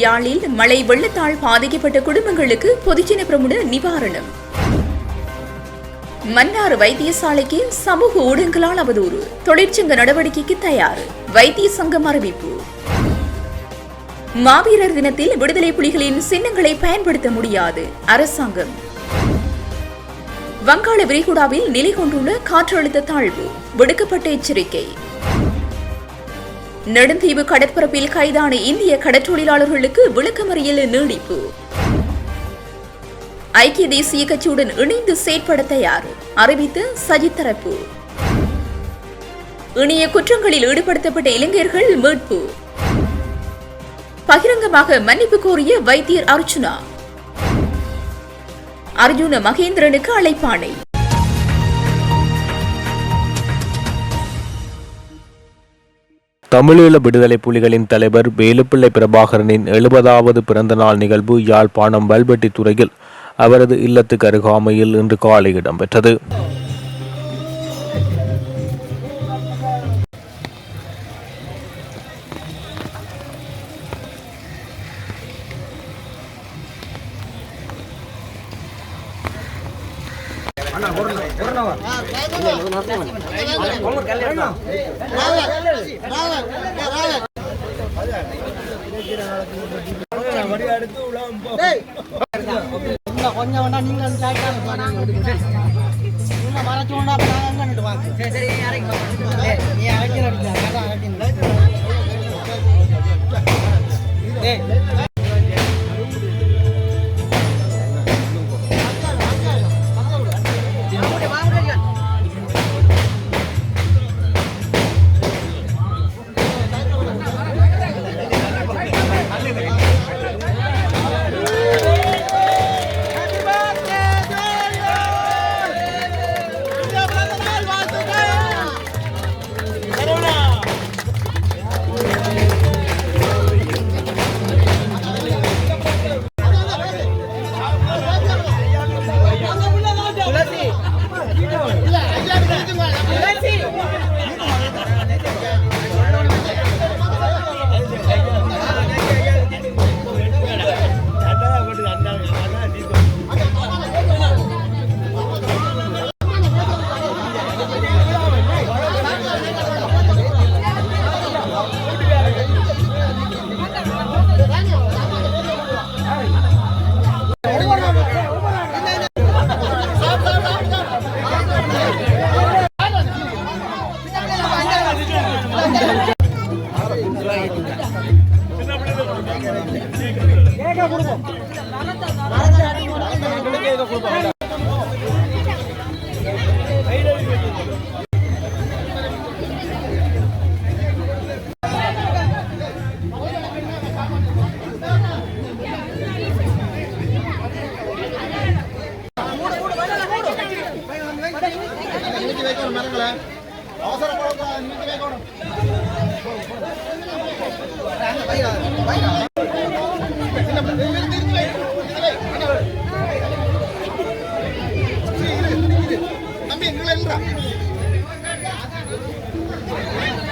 யாழில் மழை வெள்ளத்தால் பாதிக்கப்பட்ட குடும்பங்களுக்கு பொதுஜன பிரமுட நிவாரணம். மன்னார் வைத்தியசாலைக்கு சமூக ஊடகங்களால் அவதூறு. தொழிற்சங்க நடவடிக்கைக்கு தயார். வைத்திய சங்கம் அறிவிப்பு. மாவீரர் தினத்தில் விடுதலை புலிகளின் சின்னங்களை பயன்படுத்த முடியாது. அரசாங்கம். வங்காள விரிகுடாவில் நிலை கொண்டுள்ள காற்றழுத்த தாழ்வு. விடுக்கப்பட்ட எச்சரிக்கை. நெடுந்தீவு கடற்பரப்பில் கைதான இந்திய கடற்றொழிலாளர்களுக்கு விளக்கமறியல் நீடிப்பு. ஐக்கிய தேசிய கட்சியுடன் இணைந்து செயற்பட தயார். அறிவித்து சஜித் தரப்பு. இணைய குற்றங்களில் ஈடுபடுத்தப்பட்ட இளைஞர்கள் மீட்பு. பகிரங்கமாக மன்னிப்பு கோரிய வைத்தியர் அர்ச்சுனா அர்ஜுன மகேந்திரனுக்கு அழைப்பானை தமிழீழ விடுதலை புலிகளின் தலைவர் வேலுப்பிள்ளை பிரபாகரனின் எழுபதாவது பிறந்தநாள் நிகழ்வு யாழ்ப்பாணம் வல்வெட்டித்துறையில் அவரது இல்லத்துக்கு அருகாமையில் இன்று காலை இடம்பெற்றது. அப்ப நாங்க அங்க நின்று வாங்க. ஏய், நீ அரைக்கிற இடத்துல,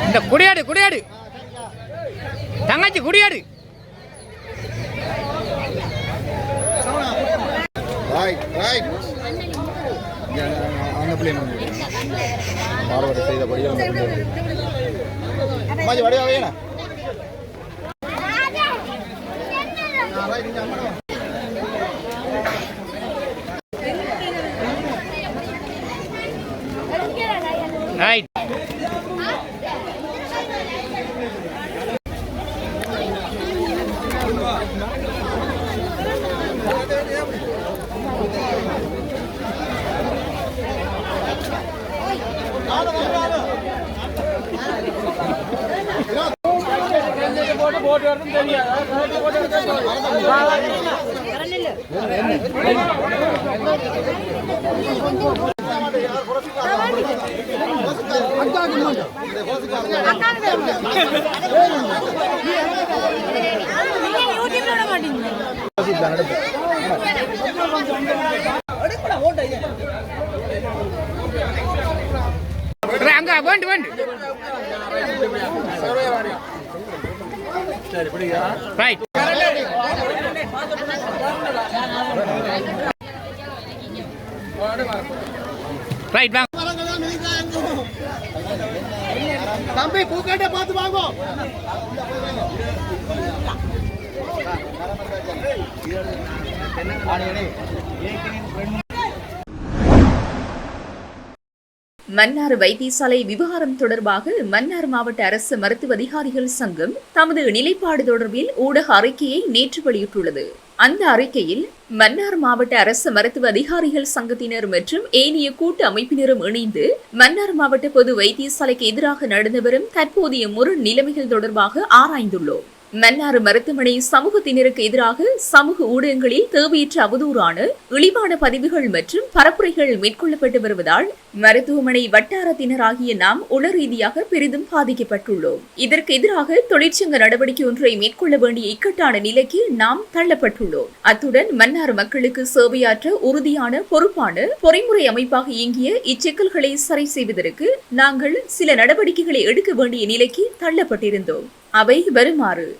இந்த குடியாடு குடியாடு. தங்கச்சி குடியாடு. ரைட் ரைட் அந்த பிள்ளை பார்வடை செய்தபடி அந்த பிள்ளை அம்மாஜி அங்க வேண்டு வேண்டு. ரைட் ரைட் வாங்க தம்பி பூக்கட்டை பார்த்து வாங்கோ மன்னார் வைத்தியசாலை விவகாரம் தொடர்பாக மன்னார் மாவட்ட அரசு மருத்துவ அதிகாரிகள் சங்கம் தமது நிலைப்பாடு தொடர்பில் ஊடக அறிக்கையை நேற்று வெளியிட்டுள்ளது. அந்த அறிக்கையில் மன்னார் மாவட்ட அரசு மருத்துவ அதிகாரிகள் சங்கத்தினர் மற்றும் ஏனைய கூட்டு அமைப்பினரும் இணைந்து மன்னார் மாவட்ட பொது வைத்தியசாலைக்கு எதிராக நடந்து வரும் தற்போதைய முரண் நிலைமைகள் தொடர்பாக ஆராய்ந்துள்ளோம். மன்னார் மருத்துவமனை சமூகத்தினருக்கு எதிராக சமூக ஊடகங்களில் தேவையற்ற அவதூறான இழிவான பதிவுகள் மற்றும் பரப்புரைகள் மேற்கொள்ளப்பட்டு வருவதால் மருத்துவமனை வட்டாரத்தினராகிய நாம் உள ரீதியாக பெரிதும் பாதிக்கப்பட்டுள்ளோம். இதற்கு எதிராக தொழிற்சங்க நடவடிக்கை ஒன்றை மேற்கொள்ள வேண்டிய இக்கட்டான நிலைக்கு நாம் தள்ளப்பட்டுள்ளோம். அத்துடன் மன்னார் மக்களுக்கு சேவையாற்ற உறுதியான பொறுப்பான பொறிமுறை அமைப்பாக இயங்கிய இச்சிக்கல்களை சரி செய்வதற்கு நாங்கள் சில நடவடிக்கைகளை எடுக்க வேண்டிய நிலைக்கு தள்ளப்பட்டிருந்தோம். அவை வருமாறு.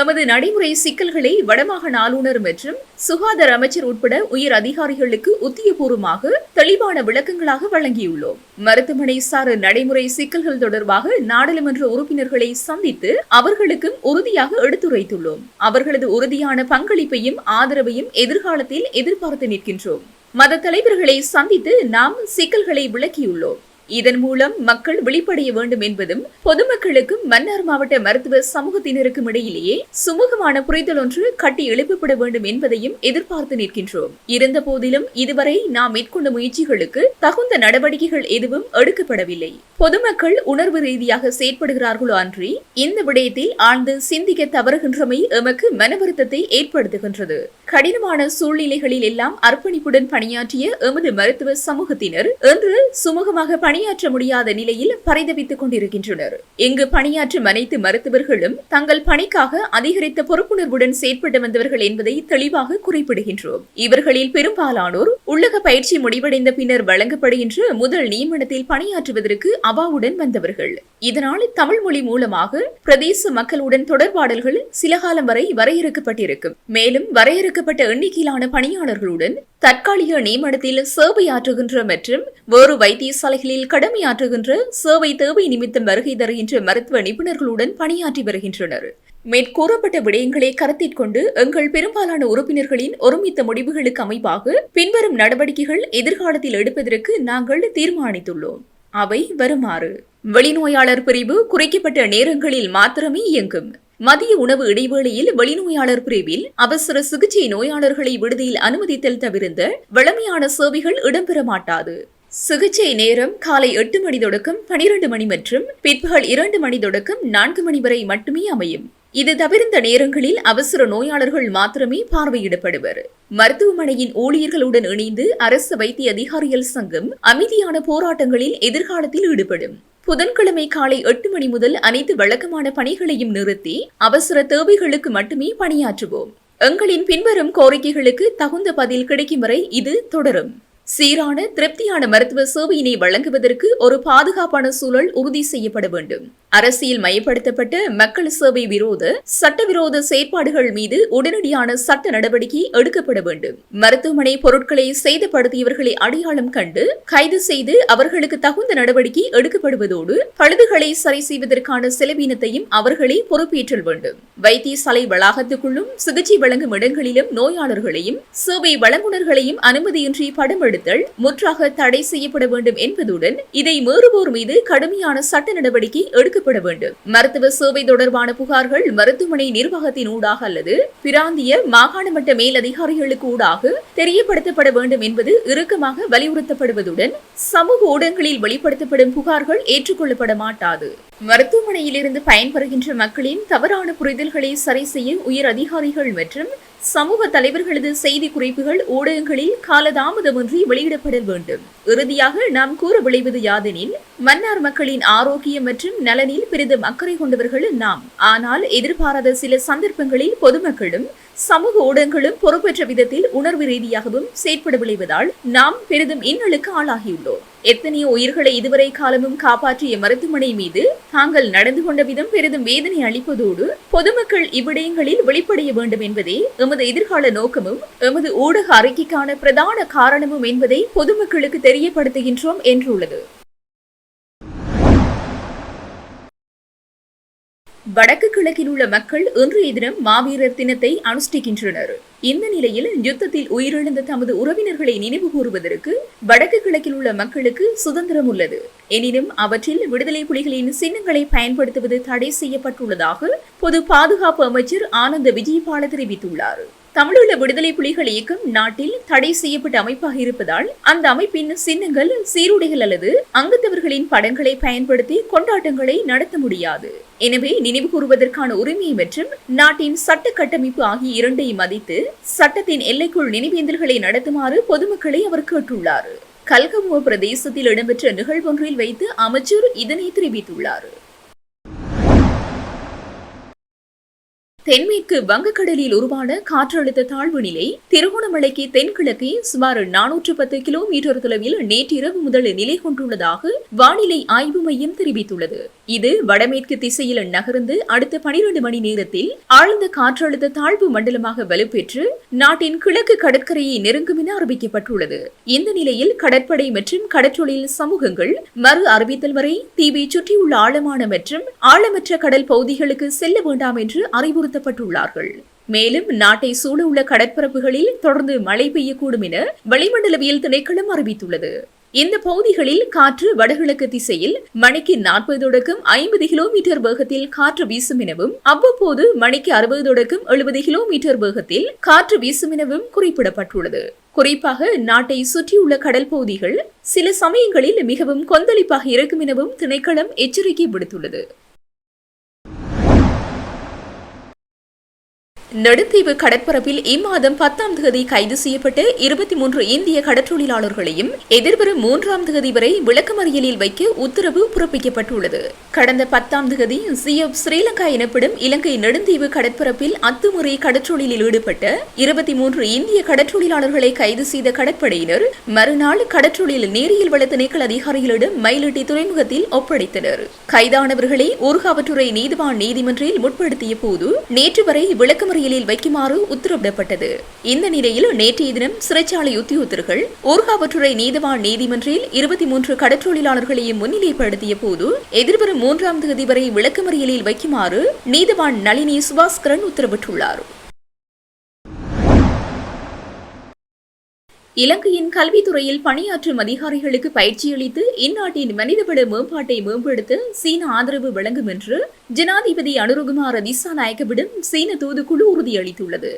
எமது நடைமுறை சிக்கல்களை வடமாகாண ஆளுநர் மற்றும் சுகாதார அமைச்சர் உட்பட உயர் அதிகாரிகளுக்கு உத்தியபூர்வமாக தெளிவான விளக்கங்களாக வழங்கியுள்ளோம். மருத்துவமனை சார நடைமுறை சிக்கல்கள் தொடர்பாக நாடாளுமன்ற உறுப்பினர்களை சந்தித்து அவர்களுக்கும் உறுதியாக எடுத்துரைத்துள்ளோம். அவர்களது உறுதியான பங்களிப்பையும் ஆதரவையும் எதிர்காலத்தில் எதிர்பார்த்து நிற்கின்றோம். மத தலைவர்களை சந்தித்து நாம் சிக்கல்களை விளக்கியுள்ளோம். இதன் மூலம் மக்கள் விழிப்படைய வேண்டும் என்பதும் பொதுமக்களுக்கும் மன்னார் மாவட்ட மருத்துவ சமூகத்தினருக்கும் இடையிலேயே சுமூகமான புரிதல் ஒன்று கட்டி எழுப்பப்பட வேண்டும் என்பதையும் எதிர்பார்த்து நிற்கின்றோம். இருந்த போதிலும் இதுவரை நாம் மேற்கொண்ட முயற்சிகளுக்கு தகுந்த நடவடிக்கைகள் எதுவும் எடுக்கப்படவில்லை. பொதுமக்கள் உணர்வு ரீதியாக செயற்படுகிறார்களோ அன்றி இந்த விடயத்தில் ஆழ்ந்து சிந்திக்க தவறுகின்றமை எமக்கு மன வருத்தத்தை ஏற்படுத்துகின்றது. கடினமான சூழ்நிலைகளில் எல்லாம் அர்ப்பணிப்புடன் பணியாற்றிய எமது மருத்துவ சமூகத்தினர் இன்று சுமூகமாக பணியாற்ற முடியாத நிலையில் பரிதவித்துக் கொண்டிருக்கின்றனர். இங்கு பணியாற்றும் அனைத்து மருத்துவர்களும் தங்கள் பணிக்காக அதிகரித்த பொறுப்புணர்வுடன் செயற்பட்டு வந்தவர்கள் என்பதை தெளிவாக குறிப்பிடுகின்றோம். இவர்களில் பெரும்பாலானோர் உள்ளக பயிற்சி முடிவடைந்த பின்னர் வழங்கப்படுகின்ற முதல் நியமனத்தில் பணியாற்றுவதற்கு அவாவுடன் வந்தவர்கள். இதனால் தமிழ் மொழி மூலமாக பிரதேச மக்களுடன் தொடர்பாடல்கள் சில காலம் வரை வரையறுக்கப்பட்டிருக்கும். மேலும் வரையறுக்கப்பட்ட எண்ணிக்கையிலான பணியாளர்களுடன் தற்காலிக நியமனத்தில் சேவையாற்றுகின்ற மற்றும் வேறு வைத்தியசாலைகளில் கடமையாற்றுகின்ற சேவை தேவை நிமித்தம் வருகை தருகின்ற மருத்துவ நிபுணர்களுடன் பணியாற்றி வருகின்றனர். மேற்கூறப்பட்ட விடயங்களை கருத்தில் கொண்டு எங்கள் பெரும்பாலான உறுப்பினர்களின் ஒருமித்த முடிவுகளுக்கு அமைப்பாக பின்வரும் நடவடிக்கைகள் எதிர்காலத்தில் எடுப்பதற்கு நாங்கள் தீர்மானித்துள்ளோம். அவை வருமாறு. வெளிநோயாளர் பிரிவு குறைக்கப்பட்ட நேரங்களில் மாத்திரமே இயங்கும். மதிய உணவு இடைவேளையில் வெளிநோயாளர் பிரிவில் அவசர சிகிச்சை நோயாளர்களை விடுதியில் அனுமதித்தல் தவிர்ந்த வழமையான சேவைகள் இடம்பெற மாட்டாது. சிகிச்சை நேரம் காலை எட்டு மணி தொடக்கம் பனிரெண்டு மணி மற்றும் பிற்பகல் இரண்டு மணி தொடக்கம் நான்கு மணி வரை மட்டுமே அமையும். இது தவிர்ந்த நேரங்களில் அவசர நோயாளர்கள் மாத்திரமே பார்வையிடப்படுவர். மருத்துவமனையின் ஊழியர்களுடன் இணைந்து அரசு வைத்திய அதிகாரிகள் சங்கம் அமைதியான போராட்டங்களில் எதிர்காலத்தில் ஈடுபடும். புதன்கிழமை காலை எட்டு மணி முதல் அனைத்து வழக்கமான பணிகளையும் நிறுத்தி அவசர தேவைகளுக்கு மட்டுமே பணியாற்றுவோம். எங்களின் பின்வரும் கோரிக்கைகளுக்கு தகுந்த பதில் கிடைக்கும் வரை இது தொடரும். சீரான திருப்தியான மருத்துவ சேவையினை வழங்குவதற்கு ஒரு பாதுகாப்பான சூழல் உறுதி செய்யப்பட வேண்டும். அரசியல் மையப்படுத்தப்பட்ட மக்கள் சேவை விரோத சட்டவிரோத செயற்பாடுகள் மீது உடனடியான சட்ட நடவடிக்கை எடுக்கப்பட வேண்டும். மருத்துவமனை பொருட்களை சேதப்படுத்தியவர்களை அடையாளம் கண்டு கைது செய்து அவர்களுக்கு தகுந்த நடவடிக்கை எடுக்கப்படுவதோடு பழுதுகளை சரி செய்வதற்கான செலவீனத்தையும் அவர்களே பொறுப்பேற்றல் வேண்டும். வைத்தியசாலை வளாகத்துக்குள்ளும் சிகிச்சை வழங்கும் இடங்களிலும் நோயாளர்களையும் சேவை வழங்குனர்களையும் அனுமதியின்றி படம் பயன்படுத்தல் முற்றாக தடை செய்யப்பட வேண்டும் என்பதுடன் இதை மீறுவோர் மீது கடுமையான சட்ட நடவடிக்கை எடுக்கப்பட வேண்டும். மருத்துவ சேவை தொடர்பான புகார்கள் மருத்துவமனை நிர்வாகத்தின் ஊடாக அல்லது பிராந்திய மாகாண மட்ட மேலதிகாரிகளுக்கு ஊடாக தெரியப்படுத்தப்பட வேண்டும் என்பது இறுக்கமாக வலியுறுத்தப்படுவதுடன் சமூக ஊடகங்களில் வெளிப்படுத்தப்படும் புகார்கள் ஏற்றுக்கொள்ளப்பட மாட்டாது. மருத்துவமனையிலிருந்து பயன்பெறுகின்ற மக்களின் தவறான புரிதல்களை சரி செய்ய உயர் அதிகாரிகள் மற்றும் சமூக தலைவர்களது செய்தி குறிப்புகள் ஊடகங்களில் காலதாமதமின்றி வெளியிடப்பட வேண்டும். இறுதியாக நாம் கூற விளைவது யாதெனில் மன்னார் மக்களின் ஆரோக்கியம் மற்றும் நலனில் பெரிதும் அக்கறை கொண்டவர்கள் நாம். ஆனால் எதிர்பாராத சில சந்தர்ப்பங்களில் பொதுமக்களும் சமூக ஊடகங்களும் பொறுப்பற்ற விதத்தில் உணர்வு ரீதியாகவும் செயற்பட விளைவதால் நாம் பெரிதும் இன்னலுக்கு ஆளாகியுள்ளோம். எத்தனையோ உயிர்களை இதுவரை காலமும் காப்பாற்றிய மருத்துவமனை மீது தாங்கள் நடந்து கொண்ட விதம் பெரிதும் வேதனை அளிப்பதோடு பொதுமக்கள் இவ்விடயங்களில் வெளிப்படைய வேண்டும் என்பதே எமது எமது எதிர்கால நோக்கமும் எமது ஊடக அறிக்கைக்கான பிரதான காரணமும் என்பதை பொதுமக்களுக்கு தெரியப்படுத்துகின்றோம் என்றுள்ளது. வடக்கு கிழக்கில் உள்ள மக்கள் இன்றைய தினம் மாவீரர் தினத்தை அனுஷ்டிக்கின்றனர். இந்த நிலையில் யுத்தத்தில் உயிரிழந்த தமது உறவினர்களை நினைவு கூறுவதற்கு வடக்கு கிழக்கில் உள்ள மக்களுக்கு சுதந்திரம் உள்ளது. எனினும் அவற்றில் விடுதலை புலிகளின் சின்னங்களை பயன்படுத்துவது தடை செய்யப்பட்டுள்ளதாக பொது பாதுகாப்பு அமைச்சர் ஆனந்த விஜயபால தெரிவித்துள்ளார். தமிழீழ விடுதலை புலிகள் இயக்கம் நாட்டில் தடை செய்யப்பட்ட அமைப்பாக இருப்பதால் அந்த அமைப்பின் சின்னங்கள் சீருடைகள் அல்லது அங்கத்தவர்களின் படங்களை பயன்படுத்தி கொண்டாட்டங்களை நடத்த முடியாது. எனவே நினைவு கூறுவதற்கான உரிமை மற்றும் நாட்டின் சட்ட கட்டமைப்பு ஆகிய இரண்டையும் மதித்து சட்டத்தின் எல்லைக்குள் நினைவேந்தல்களை நடத்துமாறு பொதுமக்களை அவர் கேட்டுள்ளார். கல்கமுவ பிரதேசத்தில் இடம்பெற்ற நிகழ்வொன்றில் வைத்து அமைச்சர் இதனை தெரிவித்துள்ளார். தென்மேற்கு வங்கக்கடலில் உருவான காற்றழுத்த தாழ்வு நிலை திருகோணமலைக்கு தென்கிழக்கே சுமார் நானூற்று பத்து கிலோமீட்டர் தொலைவில் நேற்றிரவு முதல் நிலை கொண்டுள்ளதாக வானிலை ஆய்வு மையம் தெரிவித்துள்ளது. இது வடமேற்கு திசையில் நகர்ந்து அடுத்த பனிரெண்டு மணி நேரத்தில் ஆழ்ந்த காற்றழுத்த தாழ்வு மண்டலமாக வலுப்பெற்று நாட்டின் கிழக்கு கடற்கரையை நெருங்கும் என அறிவிக்கப்பட்டுள்ளது. இந்த நிலையில் கடற்படை மற்றும் கடற்றொழில் சமூகங்கள் மறு அறிவித்தல் வரை தீவை சுற்றியுள்ள ஆழமான மற்றும் ஆழமற்ற கடல் பகுதிகளுக்கு செல்ல வேண்டாம் என்று அறிவுறுத்தப்பட்டுள்ளார்கள் மேலும் நாட்டை சூழவுள்ள கடற்பரப்புகளில் தொடர்ந்து மழை பெய்யக்கூடும் என வளிமண்டலவியல் திணைக்களம் அறிவித்துள்ளது. இந்த பகுதிகளில் காற்று வடகிழக்கு திசையில் மணிக்கு நாற்பது தொடக்கம் ஐம்பது கிலோமீட்டர் வேகத்தில் காற்று வீசும் எனவும் அவ்வப்போது மணிக்கு அறுபது தொடக்கம் எழுபது கிலோமீட்டர் வேகத்தில் காற்று வீசும் எனவும் குறிப்பிடப்பட்டுள்ளது. குறிப்பாக நாட்டை சுற்றியுள்ள கடல் பகுதிகள் சில சமயங்களில் மிகவும் கொந்தளிப்பாக இருக்கும் எனவும் திணைக்களம் எச்சரிக்கை விடுத்துள்ளது. நடுத்தீவு கடற்பரப்பில் இம்மாதம் பத்தாம் தேதி கைது செய்யப்பட்ட இருபத்தி மூன்று இந்திய கடற்றொழிலாளர்களையும் எதிர்வரும் மூன்றாம் தேதி வரை விளக்கமறியலில் வைக்க உத்தரவு பிறப்பிக்கப்பட்டுள்ளது. கடந்த பத்தாம் தேதி சிஎப் ஸ்ரீலங்கா எனப்படும் இலங்கை நெடுந்தீவு கடற்பரப்பில் அத்துமுறை கடற்றொழிலில் ஈடுபட்ட இருபத்தி மூன்று இந்திய கடற்றொழிலாளர்களை கைது செய்த கடற்படையினர் மறுநாள் கடற்றொழில் நீரியல் வள திணைக்கள அதிகாரிகளிடம் மயிலிட்டி துறைமுகத்தில் ஒப்படைத்தனர். கைதானவர்களை ஊர்காவற்றுறை நீதிவான் நீதிமன்றில் முற்படுத்திய போது நேற்று வரை விளக்கமறியல் சிறைச்சாலைகளில் வைக்குமாறு உத்தரவிடப்பட்டது. இந்த நிலையில் நேற்றைய தினம் சிறைச்சாலை உத்தியோகத்தர்கள் ஊர்காவற்றுறை நீதவான் நீதிமன்றில் இருபத்தி மூன்று கடற்றொழிலாளர்களையும் முன்னிலைப்படுத்திய போது எதிர்வரும் மூன்றாம் தேதி வரை விளக்கமறியலில் வைக்குமாறு நீதவான் நளினி சுபாஸ்கரன் உத்தரவிட்டுள்ளார். இலங்கையின் கல்வித்துறையில் பணியாற்றும் அதிகாரிகளுக்கு பயிற்சியளித்து இந்நாட்டின் மனிதவள மேம்பாட்டை மேம்படுத்த சீன ஆதரவு வழங்கும் என்று ஜனாதிபதி அனுருகுமார திசாநாயக்கவிடம் சீன தூதுக்குழு உறுதியளித்துள்ளது.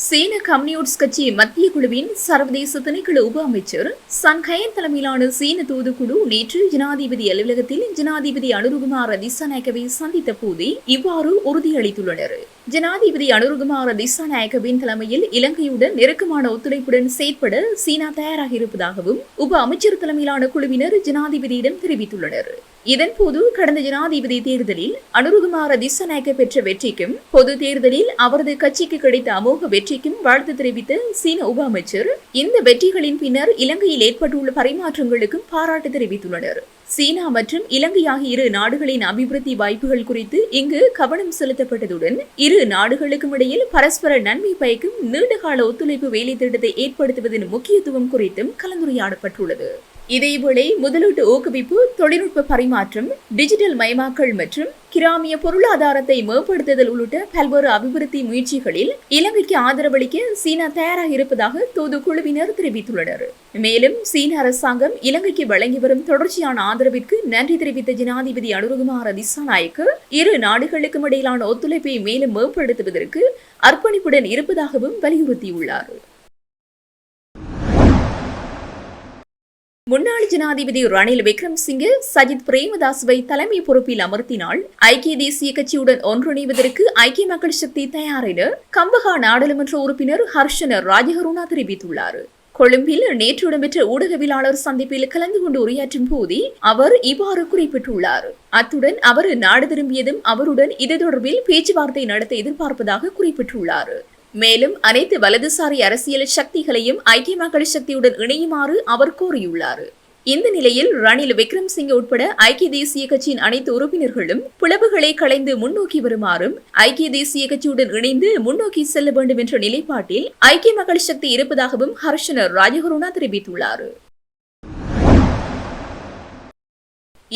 சீன கம்யூனிஸ்ட் கட்சி மத்திய குழுவின் சர்வதேச திணைக்குழு உப அமைச்சர் சன்கயன் தலைமையிலான சீன தூதுக்குழு நேற்று ஜனாதிபதி அலுவலகத்தில் ஜனாதிபதி அனுருகுமார் திசாநாயக்கவை சந்தித்த போதே இவ்வாறு உறுதியளித்துள்ளனர். ஜனாதிபதி அனுருகுமார் திசாநாயக்கவின் தலைமையில் இலங்கையுடன் நெருக்கமான ஒத்துழைப்புடன் செயற்பட சீனா தயாராக இருப்பதாகவும் உப அமைச்சர் தலைமையிலான குழுவினர் ஜனாதிபதியிடம் தெரிவித்துள்ளனர். இதன்போது கடந்த ஜனாதிபதி தேர்தலில் அனுருகுமார திசநாயக்க பெற்ற வெற்றிக்கும் பொது தேர்தலில் அவரது கட்சிக்கு கிடைத்த அமோக வெற்றிக்கும் வாழ்த்து தெரிவித்த சீன உப அமைச்சர் இந்த வெற்றிகளின் பின்னர் இலங்கையில் ஏற்பட்டுள்ள பரிமாற்றங்களுக்கும் பாராட்டு தெரிவித்துள்ளனர். சீனா மற்றும் இலங்கை ஆகிய இரு நாடுகளின் அபிவிருத்தி வாய்ப்புகள் குறித்து இங்கு கவனம் செலுத்தப்பட்டதுடன் இரு நாடுகளுக்கும் இடையில் பரஸ்பர நன்மை பயக்கும் நீண்டகால ஒத்துழைப்பு வேலை திட்டத்தை ஏற்படுத்துவதன் முக்கியத்துவம் குறித்தும் கலந்துரையாடப்பட்டுள்ளது. இதேவேளை முதலீட்டு ஊக்குவிப்பு தொழில்நுட்ப பரிமாற்றம் டிஜிட்டல் மயமாக்கல் மற்றும் கிராமிய பொருளாதாரத்தை மேம்படுத்துதல் உள்ளிட்ட பல்வேறு அபிவிருத்தி முயற்சிகளில் இலங்கைக்கு ஆதரவளிக்க சீனா தயாராக இருப்பதாக தூதுக்குழுவினர் தெரிவித்துள்ளனர். மேலும் சீன அரசாங்கம் இலங்கைக்கு வழங்கி வரும் தொடர்ச்சியான ஆதரவிற்கு நன்றி தெரிவித்த ஜனாதிபதி அனுருகுமார திசாநாயக்கு இரு நாடுகளுக்கும் இடையிலான ஒத்துழைப்பை மேலும் மேம்படுத்துவதற்கு அர்ப்பணிப்புடன் இருப்பதாகவும் வலியுறுத்தியுள்ளார். முன்னாள் ஜனாதிபதி ரணில் விக்ரம்சிங்கே சஜித் பிரேமதாசுவை தலைமை பொறுப்பில் அமர்த்தினால் ஐக்கிய தேசிய கட்சியுடன் ஒன்றிணைவதற்கு ஐக்கிய மக்கள் சக்தி தயார் என கம்பகா நாடாளுமன்ற உறுப்பினர் ஹர்ஷன ராஜகருணா தெரிவித்துள்ளார். கொழும்பில் நேற்று இடம்பெற்ற ஊடகவியலாளர் சந்திப்பில் கலந்து கொண்டு உரையாற்றும் போதே அவர் இவ்வாறு குறிப்பிட்டுள்ளார். அத்துடன் அவர் நாடு திரும்பியதும் அவருடன் இது தொடர்பில் பேச்சுவார்த்தை நடத்த எதிர்பார்ப்பதாக குறிப்பிட்டுள்ளார். மேலும் அனைத்து வலதுசாரி அரசியல் சக்திகளையும் ஐக்கிய மக்கள் சக்தியுடன் இணையுமாறு அவர் கோரியுள்ளார். இந்த நிலையில் ரணில் விக்ரம்சிங்கே உட்பட ஐக்கிய தேசிய கட்சியின் அனைத்து உறுப்பினர்களும் பிளவுகளை களைந்து முன்னோக்கி வருமாறும் ஐக்கிய தேசிய கட்சியுடன் இணைந்து முன்னோக்கி செல்ல வேண்டும் என்ற நிலைப்பாட்டில் ஐக்கிய மக்கள் சக்தி இருப்பதாகவும் ஹர்ஷனர் ராஜகுருணா தெரிவித்துள்ளார்.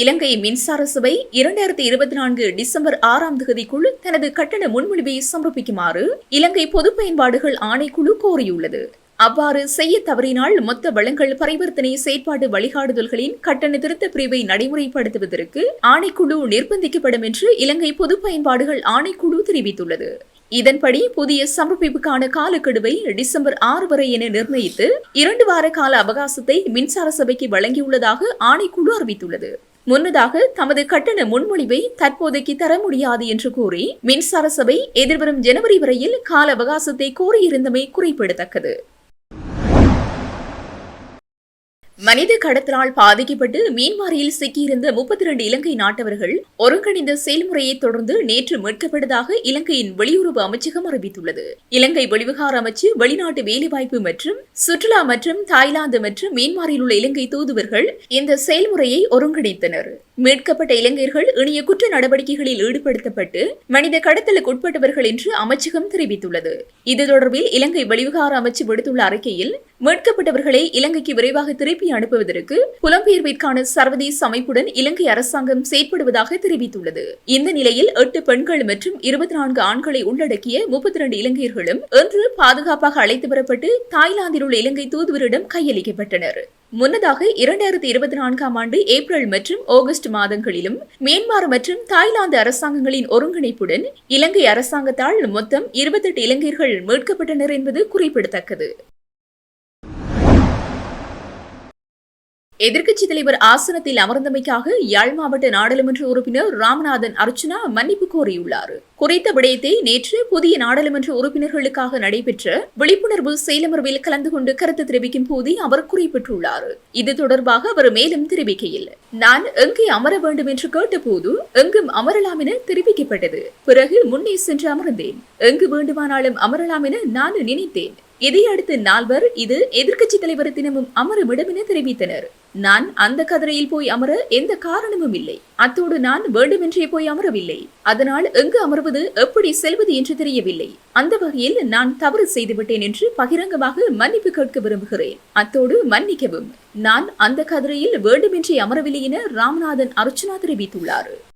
இலங்கை மின்சார சபை இரண்டாயிரத்தி இருபத்தி நான்கு டிசம்பர் ஆறாம் தேதிக்குள் தனது கட்டண முன்மொழிவை சமர்ப்பிக்குமாறு இலங்கை பொது பயன்பாடுகள் ஆணைக்குழு கோரியுள்ளது. அவ்வாறு செய்ய தவறினால் மொத்த வளங்கள் பரிவர்த்தனை செயற்பாடு வழிகாட்டுதல்களின் கட்டண திருத்த பிரிவை நடைமுறைப்படுத்துவதற்கு ஆணைக்குழு நிர்பந்திக்கப்படும் என்று இலங்கை பொது பயன்பாடுகள் ஆணைக்குழு தெரிவித்துள்ளது. இதன்படி புதிய சமர்ப்பிப்புக்கான காலக்கெடுவை டிசம்பர் ஆறு வரை என நிர்ணயித்து இரண்டு வார கால அவகாசத்தை மின்சார சபைக்கு வழங்கியுள்ளதாக ஆணைக்குழு அறிவித்துள்ளது. முன்னதாக தமது கட்டண முன்மொழிவை தற்போதைக்கு தர முடியாது என்று கூறி மின்சார சபை எதிர்வரும் ஜனவரி வரையில் கால அவகாசத்தை கோரியிருந்தமை குறிப்பிடத்தக்கது. மனித கடத்தலால் பாதிக்கப்பட்டு மீன்மாரியில் சிக்கியிருந்த முப்பத்தி இரண்டு இலங்கை நாட்டவர்கள் ஒருங்கிணைந்த செயல்முறையை தொடர்ந்து நேற்று மீட்கப்பட்டதாக இலங்கையின் வெளியுறவு அமைச்சகம் அறிவித்துள்ளது. இலங்கை வெளிவிகார அமைச்சு வெளிநாட்டு வேலைவாய்ப்பு மற்றும் சுற்றுலா மற்றும் தாய்லாந்து மற்றும் மீன்மாரில் உள்ள இலங்கை தூதுவர்கள் இந்த செயல்முறையை ஒருங்கிணைத்தனர். மீட்கப்பட்ட இலங்கையர்கள் இணைய குற்ற நடவடிக்கைகளில் ஈடுபடுத்தப்பட்டு மனித கடத்தலுக்கு உட்பட்டவர்கள் என்று அமைச்சகம் தெரிவித்துள்ளது. இது தொடர்பில் இலங்கை வெளிவிகார அமைச்சு விடுத்துள்ள அறிக்கையில் மீட்கப்பட்டவர்களை இலங்கைக்கு விரைவாக திருப்பி திருப்பி அனுப்புவதற்கு புலம்பெயர்விற்கான சர்வதேச அமைப்புடன் இலங்கை அரசாங்கம் செயற்படுவதாக தெரிவித்துள்ளது. இந்த நிலையில் எட்டு பெண்கள் மற்றும் இருபத்தி நான்கு ஆண்களை உள்ளடக்கிய முப்பத்தி இரண்டு இலங்கையர்களும் இன்று பாதுகாப்பாக அழைத்து வரப்பட்டு தாய்லாந்தில் உள்ள இலங்கை தூதுவரிடம் கையளிக்கப்பட்டனர். முன்னதாக இரண்டாயிரத்தி இருபத்தி நான்காம் ஆண்டு ஏப்ரல் மற்றும் ஆகஸ்ட் மாதங்களிலும் மியான்மர் மற்றும் தாய்லாந்து அரசாங்கங்களின் ஒருங்கிணைப்புடன் இலங்கை அரசாங்கத்தால் மொத்தம் இருபத்தெட்டு இலங்கையர்கள் மீட்கப்பட்டனர் என்பது குறிப்பிடத்தக்கது. எதிர்க்கட்சித் தலைவர் ஆசனத்தில் அமர்ந்தமைக்காக யாழ் மாவட்ட நாடாளுமன்ற உறுப்பினர் ராமநாதன் அர்ச்சனா மன்னிப்பு கோரியுள்ளார். குறித்த விடயத்தை நேற்று புதிய நாடாளுமன்ற உறுப்பினர்களுக்காக நடைபெற்ற விழிப்புணர்வு செயலமர்வில் கலந்து கொண்டு கருத்து தெரிவிக்கும் போதே அவர் குறிப்பிட்டுள்ளார். இது தொடர்பாக அவர் மேலும் தெரிவிக்கையில் நான் எங்கே அமர வேண்டும் என்று கேட்டபோது எங்கும் அமரலாம் என தெரிவிக்கப்பட்டது. பிறகு முன்னே சென்று அமர்ந்தேன். எங்கு வேண்டுமானாலும் அமரலாம் என நான் நினைத்தேன். இதையடுத்து நால்வர் இது எதிர்க்கட்சி தலைவர் தினமும் அமரும் என தெரிவித்தனர். நான் அந்த கதிரையில் போய் அமர எந்த காரணமும் இல்லை. அத்தோடு நான் வேண்டுமென்றே போய் அமரவில்லை. அதனால் எங்கு அமர்வது எப்படி செல்வது என்று தெரியவில்லை. அந்த வகையில் நான் தவறு செய்துவிட்டேன் என்று பகிரங்கமாக மன்னிப்பு கேட்க விரும்புகிறேன். அத்தோடு மன்னிக்கவும். நான் அந்த கதிரையில் வேண்டுமென்றே அமரவில்லை என ராமநாதன் அர்ச்சனா தெரிவித்துள்ளார்.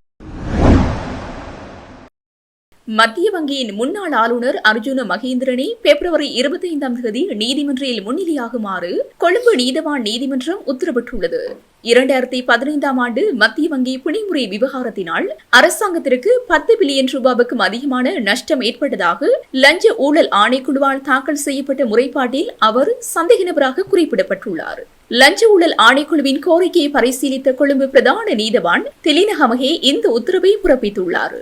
மத்திய வங்கியின் முன்னாள் ஆளுநர் அர்ஜுன மகேந்திரனை பிப்ரவரி இருபத்தி ஐந்தாம் தேதி நீதிமன்றில் முன்னிலையாகுமாறு கொழும்பு நீதவான் நீதிமன்றம் உத்தரவிட்டுள்ளது. இரண்டாயிரத்தி பதினைந்தாம் ஆண்டு மத்திய வங்கி புனிமுறை விவகாரத்தினால் அரசாங்கத்திற்கு பத்து பில்லியன் ரூபாவுக்கும் அதிகமான நஷ்டம் ஏற்பட்டதாக லஞ்ச ஊழல் ஆணைக்குழுவால் தாக்கல் செய்யப்பட்ட முறைப்பாட்டில் அவர் சந்தேக நபராக குறிப்பிடப்பட்டுள்ளார். லஞ்ச ஊழல் ஆணைக்குழுவின் கோரிக்கையை பரிசீலித்த கொழும்பு பிரதான நீதவான் திலினகமகே இந்த உத்தரவை பிறப்பித்துள்ளார்.